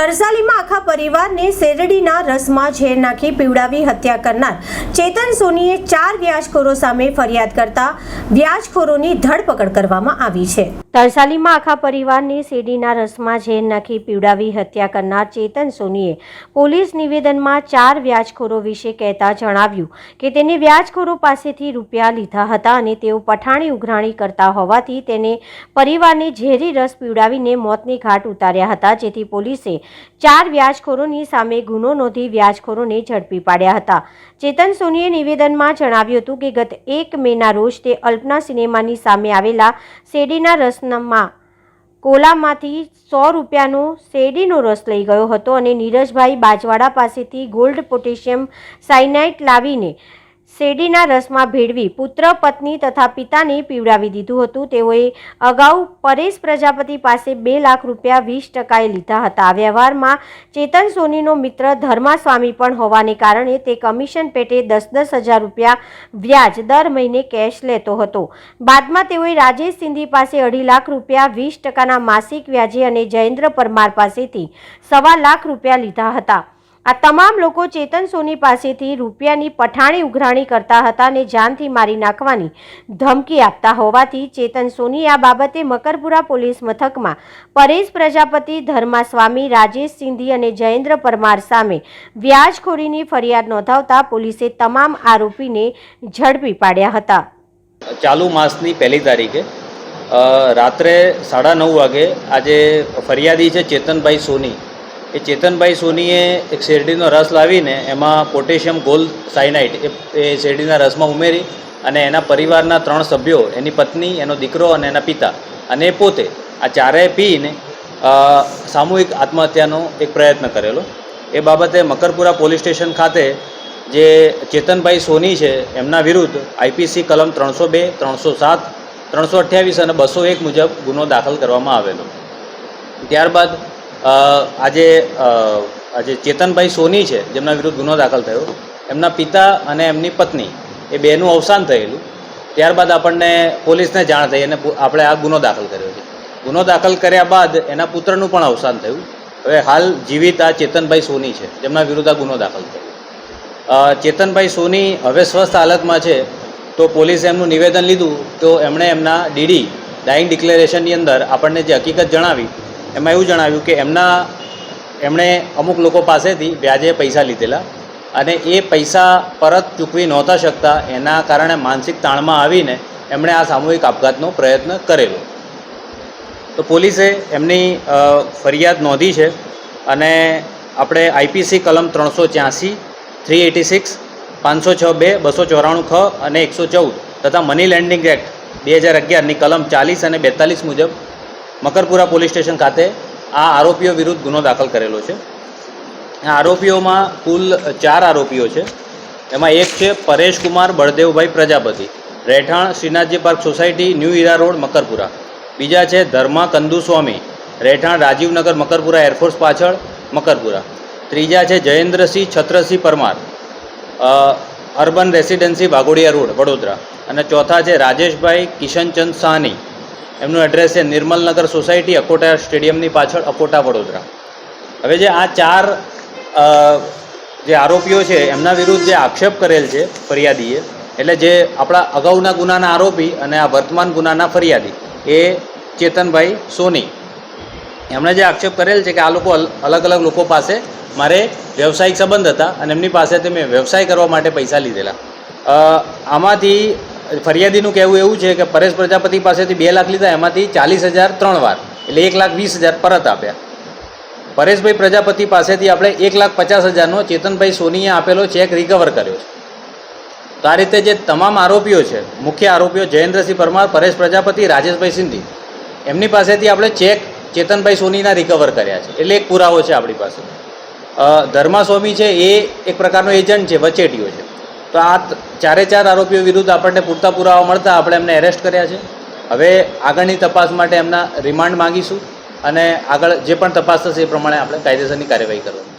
તરસાલીમાં આખા પરિવારને શેરડીના રસમાં ઝેર નાખી પીવડાવી હત્યા કરનાર ચેતન સોનીએ ચાર વ્યાજખોરો સામે ફરિયાદ કરતા વ્યાજખોરોની ધરપકડ કરવામાં આવી છે. તરસાલીમાં આખા પરિવારને શેરડીના રસમાં ઝેર નાખી પીવડાવી હત્યા કરનાર ચેતન સોનીએ પોલીસ નિવેદનમાં ચાર વ્યાજખોરો વિશે કહેતા જણાવ્યું કે તેને વ્યાજખોરો પાસેથી રૂપિયા લીધા હતા અને તેઓ પઠાણી ઉઘરાણી કરતા હોવાથી તેને પરિવારને ઝેરી રસ પીવડાવીને મોતની ઘાટ ઉતાર્યા હતા, જેથી પોલીસે ચાર વ્યાજખોરોની સામે ગુનો નોંધી વ્યાજખોરોને ઝડપી પાડ્યા હતા. ચેતન સોનીએ નિવેદનમાં જણાવ્યું હતું કે ગત એક મેના રોજ તે અલ્પના સિનેમાની સામે આવેલા શેરડીના રસમાં કોલામાંથી સો રૂપિયાનો શેરડીનો રસ લઈ ગયો હતો અને નીરજભાઈ બાજવાડા પાસેથી ગોલ્ડ પોટેશિયમ સાયનાઇટ લાવીને શેરડીના રસમાં ભેળવી પુત્ર, પત્ની તથા પિતાને પીવડાવી દીધું હતું. તેઓએ અગાઉ પરેશ પ્રજાપતિ પાસે બે લાખ રૂપિયા વીસ ટકાએ લીધા હતા. વ્યવહારમાં ચેતન સોનીનો મિત્ર ધર્મા સ્વામી પણ હોવાને કારણે તે કમિશન પેટે દસ દસ હજાર રૂપિયા વ્યાજ દર મહિને કેશ લેતો હતો. બાદમાં તેઓએ રાજેશ સિંધી પાસે અઢી લાખ રૂપિયા વીસ ટકાના માસિક વ્યાજે અને જયેન્દ્ર પરમાર પાસેથી સવા લાખ રૂપિયા લીધા હતા. આ તમામ લોકો ચેતન સોની પાસેથી રૂપિયાની પઠાણી ઉઘરાણી કરતા હતા અને જાનથી મારી નાખવાની ધમકી આપતા હોવાથી ચેતન સોની આ બાબતે મકરપુરા પોલીસ મથકમાં પરેશ પ્રજાપતિ ધર્મા સ્વામી રાજેશ સિંધી અને જયેન્દ્ર પરમાર સામે વ્યાજખોરીની ફરિયાદ નોંધાવતા પોલીસે તમામ આરોપીને ઝડપી પાડ્યા હતા. ચાલુ માસની પહેલી તારીખે રાત્રે સાડા નવ વાગે આજે ફરિયાદી છે ચેતનભાઈ સોની એ ચેતનભાઈ સોનીએ એક શેરડીનો રસ લાવીને એમાં પોટેશિયમ ગોલ્ડ સાયનાઇટ એ શેરડીના રસમાં ઉમેરી અને એના પરિવારના ત્રણ સભ્યો, એની પત્ની, એનો દીકરો અને એના પિતા અને એ પોતે આ ચારેય પીને સામૂહિક આત્મહત્યાનો એક પ્રયત્ન કરેલો. એ બાબતે મકરપુરા પોલીસ સ્ટેશન ખાતે જે ચેતનભાઈ સોની છે, એમના વિરુદ્ધ આઈપીસી કલમ ત્રણસો બે, ત્રણસો સાત, ત્રણસો અઠ્યાવીસ અને બસો એક મુજબ ગુનો દાખલ કરવામાં આવેલો. ત્યારબાદ આજે આજે ચેતનભાઈ સોની છે, જેમના વિરુદ્ધ ગુનો દાખલ થયો. એમના પિતા અને એમની પત્ની, એ બેનું અવસાન થયેલું. ત્યારબાદ આપણને પોલીસને જાણ થઈ અને આપણે આ ગુનો દાખલ કર્યો છે. ગુનો દાખલ કર્યા બાદ એના પુત્રનું પણ અવસાન થયું. હવે હાલ જીવિત આ ચેતનભાઈ સોની છે, જેમના વિરુદ્ધ આ ગુનો દાખલ થયો. ચેતનભાઈ સોની હવે સ્વસ્થ હાલતમાં છે, તો પોલીસે એમનું નિવેદન લીધું તો એમણે એમના ડીડી, ડાઇંગ ડિક્લેરેશનની અંદર આપણને જે હકીકત જણાવી એમાં એવું જણાવ્યું કે એમના, એમણે અમુક લોકો પાસેથી વ્યાજે પૈસા લીધેલા અને એ પૈસા પરત ચૂકવી નહોતા શકતા, એના કારણે માનસિક તાણમાં આવીને એમણે આ સામૂહિક આપઘાતનો પ્રયત્ન કરેલો. તો પોલીસે એમની ફરિયાદ નોંધી છે અને આપણે આઈપીસી કલમ ત્રણસો ચ્યાસી થ્રી એટી સિક્સ, પાંચસો છ બે, બસો ચોરાણું ખ અને એકસો ચૌદ તથા મની લેન્ડિંગ એક્ટ બે હજાર અગિયારની કલમ ચાલીસ અને બેતાલીસ મુજબ મકરપુરા પોલીસ સ્ટેશન ખાતે આ આરોપીઓ વિરુદ્ધ ગુનો દાખલ કરેલો છે. આરોપીઓમાં કુલ ચાર આરોપીઓ છે. એમાં એક છે પરેશકુમાર બળદેવભાઈ પ્રજાપતિ, રહેઠાણ Shrinathji park society, new era road, Makarpura. બીજા છે ધર્મા કંદુસ્વામી, રહેઠાણ રાજીવનગર, મકરપુરા એરફોર્સ પાછળ, મકરપુરા. ત્રીજા છે Jayendrasinh Chhatrasinh Parmar urban residency Waghodia road, Vadodara. અને ચોથા છે રાજેશભાઈ કિશનચંદ સાહની એમનું એડ્રેસ છે નિર્મલનગર સોસાયટી, અકોટા સ્ટેડિયમની પાછળ અકોટા વડોદરા. હવે જે આ ચાર જે આરોપીઓ છે, એમના વિરુદ્ધ જે આક્ષેપ કરેલ છે ફરિયાદીએ, એટલે જે આપણા અગાઉના ગુનાના આરોપી અને આ વર્તમાન ગુનાના ફરિયાદી, એ ચેતનભાઈ સોની. એમણે જે આક્ષેપ કરેલ છે કે આ લોકો અલગ અલગ લોકો પાસે મારે વ્યવસાયિક સંબંધ હતા અને એમની પાસેથી મેં વ્યવસાય કરવા માટે પૈસા લીધેલા. આમાંથી ફરિયાદીનું કહેવું એવું છે કે પરેશ પ્રજાપતિ પાસેથી બે લાખ લીધા એમાંથી ચાલીસ હજાર ત્રણ વાર એટલે એક લાખ વીસ હજાર પરત આપ્યા. પરેશભાઈ પ્રજાપતિ પાસેથી આપણે એક લાખ પચાસ હજારનો ચેતનભાઈ સોનીએ આપેલો ચેક રિકવર કર્યો છે. તો આ રીતે જે તમામ આરોપીઓ છે મુખ્ય આરોપીઓ જયેન્દ્રસિંહ પરમાર પરેશ પ્રજાપતિ રાજેશભાઈ સિંધી એમની પાસેથી આપણે ચેક ચેતનભાઈ સોનીના રિકવર કર્યા છે. એટલે એક પુરાવો છે આપણી પાસે. અ, ધર્મા સ્વામી છે એ એક પ્રકારનો એજન્ટ છે વચેટીઓ છે. તો આ ચારે ચાર આરોપીઓ વિરુદ્ધ આપણને પૂરતા પુરાવા મળતા આપણે એમને એરેસ્ટ કર્યા છે. હવે આગળની તપાસ માટે એમના રિમાન્ડ માંગીશું અને આગળ જે પણ તપાસ થશે એ પ્રમાણે આપણે કાયદેસરની કાર્યવાહી કરવાની.